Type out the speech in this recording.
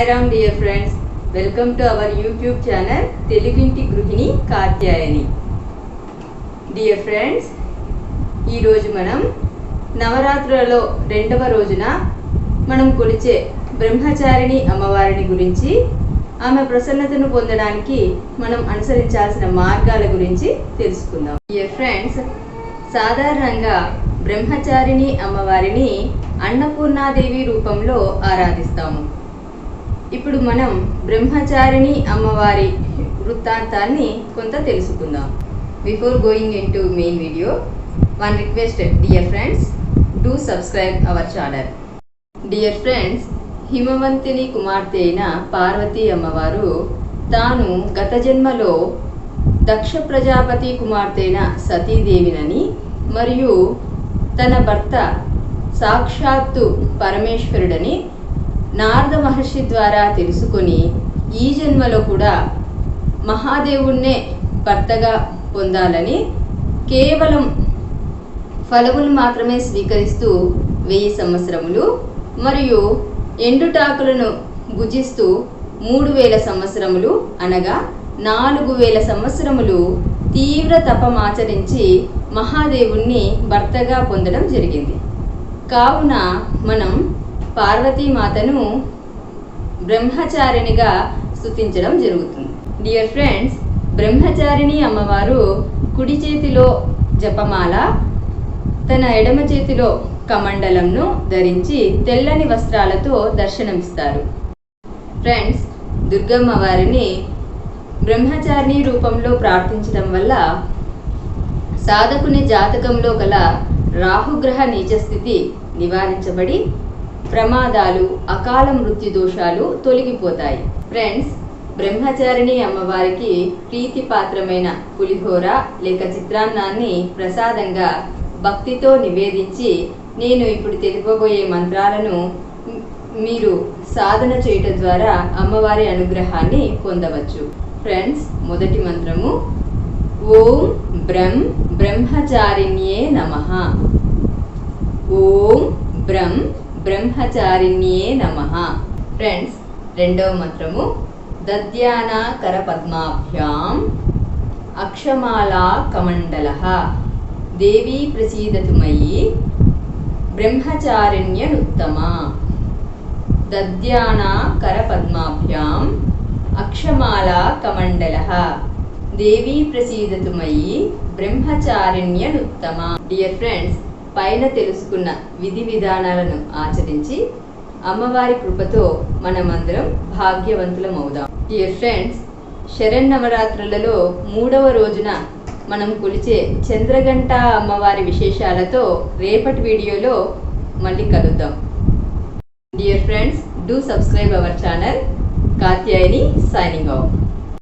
Sairam dear friends. Welcome to our YouTube channel తెలుగింటి గృహిణి Katyayani. Dear friends ఈరోజు మనం నవరాత్రులలో రెండవ రోజున మనం కొలిచే బ్రహ్మచారిణి అమ్మవారిని గురించి ఆమె ప్రసన్నతను పొందడానికి మనం అనుసరించాల్సిన మార్గాల గురించి తెలుసుకుందాం. డియర్ ఫ్రెండ్స్ సాధారణంగా బ్రహ్మచారిణి అమ్మవారిని అన్నపూర్ణాదేవి రూపంలో ఆరాధిస్తాము. ఇప్పుడు మనం బ్రహ్మచారిణి అమ్మవారి వృత్తాంతాన్ని కొంత తెలుసుకుందాం. Before going in to main video one request dear friends do subscribe our channel dear friends హిమవంతిని కుమార్తె అయిన పార్వతీ అమ్మవారు తాను గత జన్మలో దక్ష ప్రజాపతి కుమార్తె అయిన సతీదేవినని మరియు తన భర్త సాక్షాత్తు పరమేశ్వరుడని నారద మహర్షి ద్వారా తెలుసుకొని ఈ జన్మలో కూడా మహాదేవుణ్ణే భర్తగా పొందాలని కేవలం ఫలములు మాత్రమే స్వీకరిస్తూ వెయ్యి సంవత్సరములు మరియు ఎండుటాకులను భుజిస్తూ మూడు వేల సంవత్సరములు అనగా నాలుగు వేల సంవత్సరములు తీవ్ర తపమాచరించి మహాదేవుణ్ణి భర్తగా పొందడం జరిగింది. కావున మనం పార్వతీమాతను బ్రహ్మచారిణిగా స్థుతించడం జరుగుతుంది. డియర్ ఫ్రెండ్స్ బ్రహ్మచారిణి అమ్మవారు కుడి చేతిలో జపమాల తన ఎడమ చేతిలో కమండలంను ధరించి తెల్లని వస్త్రాలతో దర్శనమిస్తారు. ఫ్రెండ్స్ దుర్గమ్మ వారిని బ్రహ్మచారిణి రూపంలో ప్రార్థించడం వల్ల సాధకుని జాతకంలో గల రాహుగ్రహ నీచస్థితి నివారించబడి ప్రమాదాలు అకాల మృత్యు దోషాలు తొలగిపోతాయి. ఫ్రెండ్స్ బ్రహ్మచారిణి అమ్మవారికి ప్రీతిపాత్రమైన పులిహోర లేక చిత్రాన్నాన్ని ప్రసాదంగా భక్తితో నివేదించి నేను ఇప్పుడు తెలుపబోయే మంత్రాలను మీరు సాధన చేయటం ద్వారా అమ్మవారి అనుగ్రహాన్ని పొందవచ్చు. ఫ్రెండ్స్ మొదటి మంత్రము. ఓం బ్రం బ్రహ్మచారిణ్యే నమ. ఓం బ్రం బ్రహ్మచారిణ్యే నమ. ఫ్రెండ్స్ రెండవ మంత్రము. దద్యాన కర పద్మాభ్యాం అక్షమాలా కమండల దేవీ ప్రసీదతు మయి బ్రహ్మచారిణ్యనుత్తమా. దద్యాన కర పద్మాభ్యాం అక్షమాలా కమండల దేవీ ప్రసీదతు మయి బ్రహ్మచారిణ్యనుత్తమ. డియర్ ఫ్రెండ్స్ పైన తెలుసుకున్న విధి విధానాలను ఆచరించి అమ్మవారి కృపతో మనమందరం భాగ్యవంతులం అవుదాం. డియర్ ఫ్రెండ్స్ శరన్నవరాత్రులలో మూడవ రోజున మనం కొలిచే చంద్రగంట అమ్మవారి విశేషాలతో రేపటి వీడియోలో మళ్ళీ కలుద్దాం. Dear friends do subscribe our channel Katyayani signing off